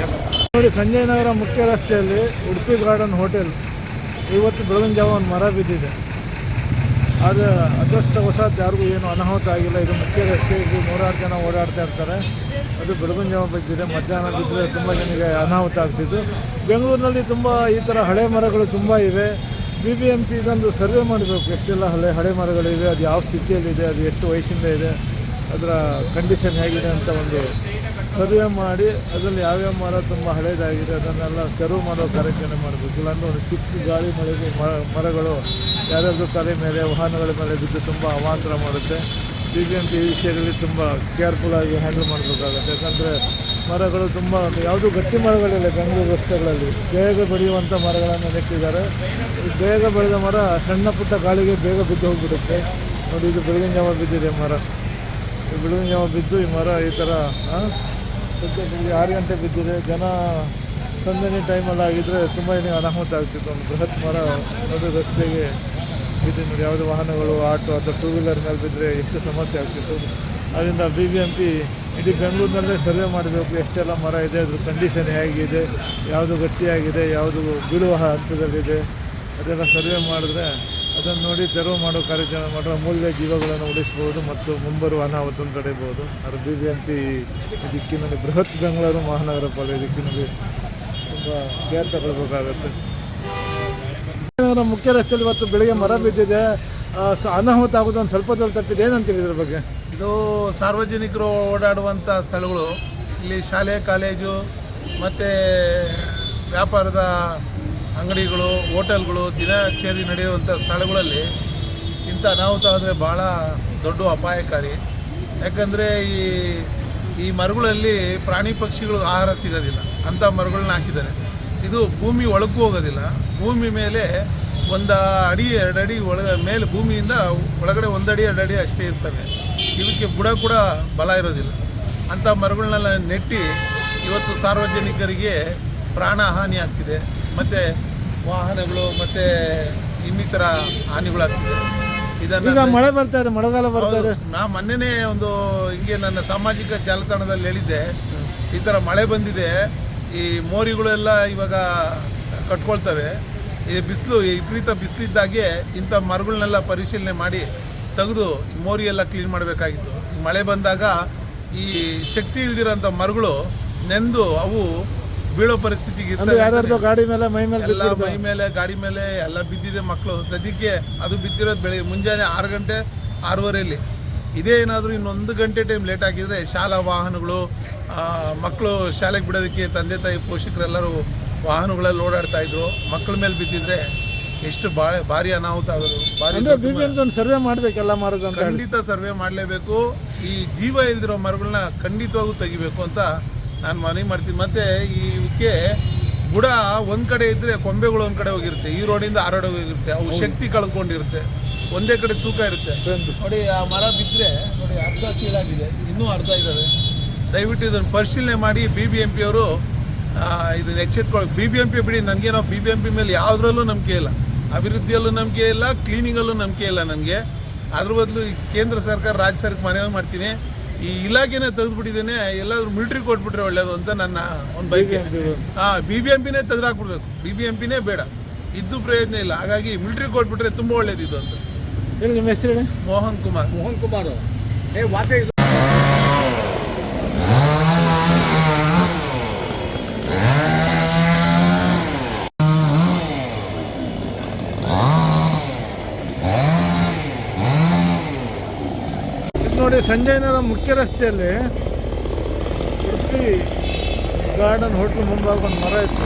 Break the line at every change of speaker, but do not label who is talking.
ನೋಡಿ, ಸಂಜಯ್ ನಗರ ಮುಖ್ಯ ರಸ್ತೆಯಲ್ಲಿ ಉಡುಪಿ ಗಾರ್ಡನ್ ಹೋಟೆಲ್. ಇವತ್ತು ಬೆಳಗಿನ ಜಾವ ಒಂದು ಮರ ಬಿದ್ದಿದೆ. ಆದರೆ ಅದೃಷ್ಟವಶಾತ್ ಯಾರಿಗೂ ಏನು ಅನಾಹುತ ಆಗಿಲ್ಲ. ಇದು ಮುಖ್ಯ ರಸ್ತೆ. ಇದು ನೂರಾರು ಜನ ಓಡಾಡ್ತಾ ಇರ್ತಾರೆ. ಅದು ಬೆಳಗಿನ ಜಾವ ಬಿದ್ದಿದೆ. ಮಧ್ಯಾಹ್ನ ಬಿದ್ದರೆ ತುಂಬ ಜನರಿಗೆ ಅನಾಹುತ ಆಗ್ತಿತ್ತು. ಬೆಂಗಳೂರಿನಲ್ಲಿ ತುಂಬ ಈ ಥರ ಹಳೆ ಮರಗಳು ತುಂಬ ಇವೆ. ಬಿ ಬಿ ಎಂ ಪಿ ಇದೊಂದು ಸರ್ವೆ ಮಾಡಬೇಕು. ಎಷ್ಟೆಲ್ಲ ಹಳೆ ಹಳೆ ಮರಗಳಿವೆ, ಅದು ಯಾವ ಸ್ಥಿತಿಯಲ್ಲಿದೆ, ಅದು ಎಷ್ಟು ವಯಸ್ಸಿಂದ ಇದೆ, ಅದರ ಕಂಡೀಷನ್ ಹೇಗಿದೆ ಅಂತ ಒಂದು ಸರ್ವೆ ಮಾಡಿ, ಅದರಲ್ಲಿ ಯಾವ್ಯಾವ ಮರ ತುಂಬ ಹಳೇದಾಗಿದೆ, ಅದನ್ನೆಲ್ಲ ತೆರವು ಮಾಡೋ ಕಾರ್ಯಕ್ರಮ ಮಾಡಬೇಕು. ಇಲ್ಲಾಂದ್ರೆ ಚಿಕ್ಕ ಗಾಳಿ ಮಳೆಗೆ ಮರಗಳು ಯಾರ್ಯಾರ್ದು ತಲೆ ಮೇಲೆ, ವಾಹನಗಳ ಮೇಲೆ ಬಿದ್ದು ತುಂಬ ಅವಾಂತರ ಮಾಡುತ್ತೆ. ಪಿ ಈ ವಿಷಯದಲ್ಲಿ ತುಂಬ ಕೇರ್ಫುಲ್ಲಾಗಿ ಹ್ಯಾಂಡಲ್ ಮಾಡಬೇಕಾಗುತ್ತೆ. ಯಾಕಂದರೆ ಮರಗಳು ತುಂಬ, ಯಾವುದೂ ಗಟ್ಟಿ ಮರಗಳಿಲ್ಲ ಬೆಂಗಳೂರು ರಸ್ತೆಗಳಲ್ಲಿ. ಬೇಗ ಬೆಳೆಯುವಂಥ ಮರಗಳನ್ನು ನೆಟ್ಟಿದ್ದಾರೆ. ಬೇಗ ಬೆಳೆದ ಮರ ಸಣ್ಣ ಪುಟ್ಟ ಗಾಳಿಗೆ ಬೇಗ ಬಿದ್ದು ಹೋಗಿಬಿಡುತ್ತೆ. ನೋಡಿ, ಇದು ಬೆಳಗಿನ ಜಾವ ಬಿದ್ದಿದೆ ಮರ. ಬೆಳಗಿನ ಜಾವ ಬಿದ್ದು ಈ ಮರ ಈ ಥರ ಆ, ಸದ್ಯಕ್ಕೆ ಆರು ಗಂಟೆ ಬಿದ್ದಿದೆ ಜನ ಸಂಜೆ ಟೈಮಲ್ಲಿ ಆಗಿದ್ದರೆ ತುಂಬ ಅನಾಹುತ ಆಗ್ತಿತ್ತು. ಒಂದು ಬೃಹತ್ ಮರ ನಡು ರಸ್ತೆಗೆ ಬಿದ್ದು ನೋಡಿ ಯಾವುದೇ ವಾಹನಗಳು ಆಟೋ ಅಥವಾ ಟೂ ವೀಲರ್ ಮೇಲೆ ಬಿದ್ದರೆ ಎಷ್ಟು ಸಮಸ್ಯೆ ಆಗ್ತಿತ್ತು. ಅದರಿಂದ ಬಿ ಬಿ ಎಂ ಪಿ ಇಡೀ ಬೆಂಗಳೂರಿನಲ್ಲೇ ಸರ್ವೆ ಮಾಡಬೇಕು ಎಷ್ಟೆಲ್ಲ ಮರ ಇದೆ ಅದ್ರ ಕಂಡೀಷನ್ ಹೇಗಿದೆ ಯಾವುದು ಗಟ್ಟಿಯಾಗಿದೆ ಯಾವುದು ಬೀಳುವ ಹಂತದಲ್ಲಿದೆ ಅದೆಲ್ಲ ಸರ್ವೆ ಮಾಡಿದ್ರೆ ಅದನ್ನು ನೋಡಿ ತೆರವು ಮಾಡೋ ಕಾರ್ಯಾಚರಣೆ ಮಾಡಿದ್ರೆ ಅಮೂಲ್ಯ ಜೀವಗಳನ್ನು ಉಳಿಸ್ಬೋದು ಮತ್ತು ಮುಂಬರುವ ಅನಾಹುತವನ್ನು ತಡೆಯಬಹುದು. ಅದು ಬಿ ಬಿ ಎಂ ಪಿ ದಿಕ್ಕಿನಲ್ಲಿ ಬೃಹತ್ ಬೆಂಗಳೂರು ಮಹಾನಗರ ಪಾಲಿಕೆ ದಿಕ್ಕಿನಲ್ಲಿ ತುಂಬ ಕೇರ್ ತಗೊಳ್ಬೇಕಾಗತ್ತೆ ನಗರ ಮುಖ್ಯ ರಸ್ತೆಯಲ್ಲಿ ಇವತ್ತು ಬೆಳಿಗ್ಗೆ ಮರ ಬಿದ್ದಿದೆ. ಅನಾಹುತ ಆಗೋದು ಒಂದು ಸ್ವಲ್ಪ ಸ್ವಲ್ಪ ತಪ್ಪಿದೆ. ಏನಂತೀವಿ ಇದ್ರ ಬಗ್ಗೆ?
ಇದು ಸಾರ್ವಜನಿಕರು ಓಡಾಡುವಂಥ ಸ್ಥಳಗಳು. ಇಲ್ಲಿ ಶಾಲೆ ಕಾಲೇಜು ಮತ್ತು ವ್ಯಾಪಾರದ ಅಂಗಡಿಗಳು, ಹೋಟೆಲ್ಗಳು ದಿನಚರಿ ನಡೆಯುವಂಥ ಸ್ಥಳಗಳಲ್ಲಿ ಇಂಥ ಅನಾಹುತ ಆದರೆ ಭಾಳ ದೊಡ್ಡ ಅಪಾಯಕಾರಿ. ಯಾಕಂದರೆ ಈ ಈ ಮರಗಳಲ್ಲಿ ಪ್ರಾಣಿ ಪಕ್ಷಿಗಳು ಆಹಾರ ಸಿಗೋದಿಲ್ಲ. ಅಂಥ ಮರಗಳನ್ನ ಹಾಕಿದ್ದಾರೆ. ಇದು ಭೂಮಿ ಒಳಗೂ ಹೋಗೋದಿಲ್ಲ. ಭೂಮಿ ಮೇಲೆ ಒಂದು ಅಡಿ, ಎರಡು ಅಡಿ ಒಳಗ, ಮೇಲೆ ಭೂಮಿಯಿಂದ ಒಳಗಡೆ ಒಂದು ಅಡಿ, ಎರಡು ಅಡಿ ಅಷ್ಟೇ ಇರ್ತವೆ. ಇದಕ್ಕೆ ಬುಡ ಕೂಡ ಬಲ ಇರೋದಿಲ್ಲ. ಅಂಥ ಮರಗಳನ್ನೆಲ್ಲ ನೆಟ್ಟಿ ಇವತ್ತು ಸಾರ್ವಜನಿಕರಿಗೆ ಪ್ರಾಣ ಹಾನಿ ಆಗ್ತಿದೆ. ಮತ್ತು ವಾಹನಗಳು ಮತ್ತು ಇನ್ನಿತರ ಹಾನಿಗಳಾಗ್ತಿದೆ.
ಈಗ
ಇದನ್ನು
ಮಳೆ ಬರ್ತಾ ಇದೆ ಮಳೆಗಾಲ ಬರ್ತಾ ಇದೆ.
ನಾ ಮೊನ್ನೆನೇ ಒಂದು ಹಿಂಗೆ ನನ್ನ ಸಾಮಾಜಿಕ ಜಾಲತಾಣದಲ್ಲಿ ಹೇಳಿದ್ದೆ. ಈ ಥರ ಮಳೆ ಬಂದಿದೆ. ಈ ಮೋರಿಗಳೆಲ್ಲ ಇವಾಗ ಕಟ್ಕೊಳ್ತವೆ. ಈ ಬಿಸಿಲು ವಿಪರೀತ ಬಿಸಿಲಿದ್ದಾಗೆ ಇಂಥ ಮರಗಳನ್ನೆಲ್ಲ ಪರಿಶೀಲನೆ ಮಾಡಿ ತೆಗೆದು ಈ ಮೋರಿ ಎಲ್ಲ ಕ್ಲೀನ್ ಮಾಡಬೇಕಾಗಿತ್ತು. ಈ ಮಳೆ ಬಂದಾಗ ಈ ಶಕ್ತಿ ಇಲ್ದಿರೋಂಥ ಮರಗಳು ನೆಂದು ಅವು ಬೀಳೋ ಪರಿಸ್ಥಿತಿಗೆ
ಗಾಡಿ ಮೇಲೆ ಮೈ ಮೇಲೆ
ಎಲ್ಲ ಮೈ ಮೇಲೆ ಗಾಡಿ ಮೇಲೆ ಎಲ್ಲ ಬಿದ್ದಿದೆ ಮಕ್ಕಳು ಸದ್ಯಕ್ಕೆ ಅದು ಬಿದ್ದಿರೋದು ಬೆಳಿಗ್ಗೆ ಮುಂಜಾನೆ ಆರು ಗಂಟೆ ಆರೂವರೆಯಲ್ಲಿ. ಇದೇ ಏನಾದರೂ ಇನ್ನೊಂದು ಗಂಟೆ ಟೈಮ್ ಲೇಟ್ ಆಗಿದ್ರೆ ಶಾಲಾ ವಾಹನಗಳು ಮಕ್ಕಳು ಶಾಲೆಗೆ ಬಿಡೋದಕ್ಕೆ ತಂದೆ ತಾಯಿ ಪೋಷಕರೆಲ್ಲರೂ ವಾಹನಗಳಲ್ಲಿ ಓಡಾಡ್ತಾ ಇದ್ರು. ಮಕ್ಕಳ ಮೇಲೆ ಬಿದ್ದಿದ್ರೆ ಎಷ್ಟು ಭಾಳ ಭಾರಿ ಅನಾಹುತ ಆಗೋದು. ಭಾರಿ
ಸರ್ವೆ ಮಾಡಬೇಕಲ್ಲ ಮರದ
ಖಂಡಿತ ಸರ್ವೆ ಮಾಡಲೇಬೇಕು. ಈ ಜೀವ ಇಲ್ದಿರೋ ಮರಗಳನ್ನ ಖಂಡಿತವಾಗೂ ತೆಗಿಬೇಕು ಅಂತ ನಾನು ಮನವಿ ಮಾಡ್ತೀನಿ. ಮತ್ತೆ ಇವಕ್ಕೆ ಬುಡ ಒಂದ್ ಕಡೆ ಇದ್ರೆ ಕೊಂಬೆಗಳು ಒಂದ್ ಕಡೆ ಹೋಗಿರುತ್ತೆ. ಈ ರೋಡಿಂದ ಆ ರೋಡ್ ಹೋಗಿರುತ್ತೆ. ಅವು ಶಕ್ತಿ ಕಳ್ಕೊಂಡಿರುತ್ತೆ. ಒಂದೇ ಕಡೆ ತೂಕ ಇರುತ್ತೆ. ನೋಡಿ ಆ ಮರ ಬಿದ್ದರೆ ನೋಡಿ ಅರ್ಧ ಸೀಳಾಗಿದೆ ಇನ್ನೂ ಅರ್ಧ ಇದ್ದಾವೆ ದಯವಿಟ್ಟು ಇದನ್ನು ಪರಿಶೀಲನೆ ಮಾಡಿ ಬಿ ಬಿ ಎಂ ಪಿ ಅವರು ಇದನ್ನು ಎಚ್ಚೆತ್ಕೊಳ್ಳಿ ಬಿ ಬಿ ಎಂ ಪಿ ಬಿಡಿ ನನಗೇನೋ ಬಿ ಬಿ ಎಂ ಪಿ ಮೇಲೆ ಯಾವುದ್ರಲ್ಲೂ ನಂಬಿಕೆ ಇಲ್ಲ. ಅಭಿವೃದ್ಧಿಯಲ್ಲೂ ನಂಬಿಕೆ ಇಲ್ಲ ಕ್ಲೀನಿಂಗಲ್ಲೂ ನಂಬಿಕೆ ಇಲ್ಲ ನನಗೆ. ಅದ್ರ ಬದಲು ಕೇಂದ್ರ ಸರ್ಕಾರ ರಾಜ್ಯ ಸರ್ಕಾರ ಮನವಿ ಮಾಡ್ತೀನಿ. ಈ ಇಲಾಖೆನೇ ತೆಗೆದುಬಿಟ್ಟಿದ್ದೇನೆ ಎಲ್ಲಾದ್ರೂ ಮಿಲ್ಟ್ರಿ ಕೊಟ್ಬಿಟ್ರೆ ಒಳ್ಳೇದು ಅಂತ ನನ್ನ ಒಂದು ಬೈಕೆ ಹಾಂ ಬಿ ಬಿ ಎಂ ಪಿನೇ ತೆಗೆದಾಕ್ಬಿಡ್ಬೇಕು. ಬಿ ಬಿ ಎಂ ಪಿನೇ ಬೇಡ. ಇದ್ದು ಪ್ರಯೋಜನ ಇಲ್ಲ. ಹಾಗಾಗಿ ಮಿಲ್ಟ್ರಿ ಕೊಟ್ಬಿಟ್ರೆ ತುಂಬ ಒಳ್ಳೇದಿದ್ದು ಅಂತ.
ನಿಮ್ಮ ಹೆಸರು
ಮೋಹನ್ ಕುಮಾರ್.
ಮೋಹನ್ ಕುಮಾರ್ ಏ ವಾತೆ
ನೋಡಿ ಸಂಜಯ್ ನಗರ ಮುಖ್ಯ ರಸ್ತೆಯಲ್ಲಿ ಉಡುಪಿ ಗಾರ್ಡನ್ ಹೋಟ್ಲ್ ಮುಂಭಾಗ ಒಂದು ಮರ ಇತ್ತು.